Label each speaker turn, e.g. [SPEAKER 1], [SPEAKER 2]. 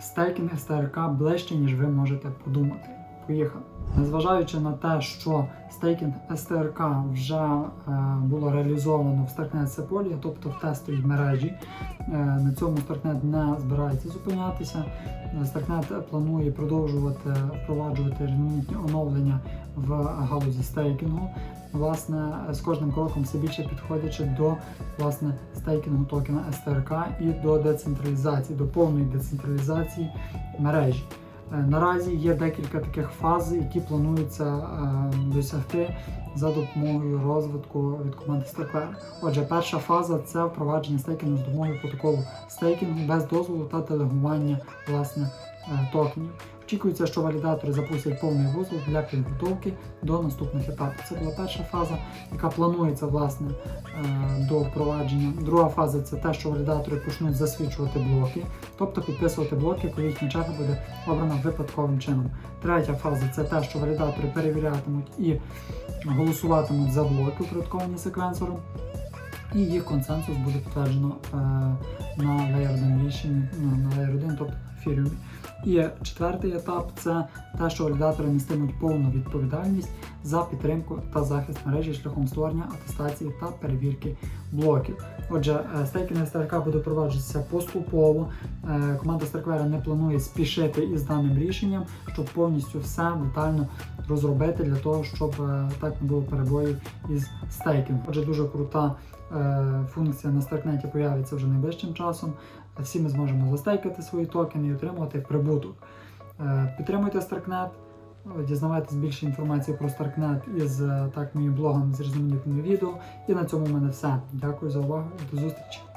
[SPEAKER 1] стейкінг СТРК ближче, ніж ви можете подумати. Поїхали. Незважаючи на те, що стейкінг СТРК вже е, було реалізовано в Starknet Sepolia, тобто в тестовій мережі, е, на цьому Starknet не збирається зупинятися. Starknet планує продовжувати впроваджувати різноманітні оновлення в галузі стейкінгу. Власне, з кожним кроком все більше підходячи до власне стейкінгу токена СТРК і до децентралізації, до повної децентралізації мережі. Е, Наразі є декілька таких фаз, які планується е, досягти за допомогою розвитку від команди Starkware. Отже, перша фаза це впровадження стейкінгу з допомогою протоколу стейкінгу без дозволу та делегування власне токенів. Очікується, що валідатори запустять повний вузол для підготовки до наступних етапів. Це була перша фаза, яка планується власне е, до впровадження. Друга фаза це те, що валідатори почнуть засвідчувати блоки, тобто підписувати блоки, коли їхня черга буде обрана випадковим чином. Третя фаза це те, що валідатори перевірятимуть і голосуватимуть за блоки, упорядковані секвенсором. І їх консенсус буде підтверджено е, на Layer 1 рішенні, на Layer 1, тобто Ethereum. І четвертий етап це те, що валідатори нестимуть повну відповідальність за підтримку та захист мережі шляхом створення атестації та перевірки блоків. Отже, е, стейкінг STRK буде проваджуватися поступово. Е, Команда Starkware не планує спішити із даним рішенням, щоб повністю все детально розробити для того, щоб е, так не було перебоїв із стейкінгом. Отже, дуже крута функція на Старкнеті появиться вже найближчим часом. Всі ми зможемо застейкати свої токени і отримувати прибуток. Е, Підтримуйте Starknet, е, дізнавайтесь більше інформації про Starknet із е, так моїм блогом з різноманітними відео. І на цьому в мене все. Дякую за увагу і до зустрічі!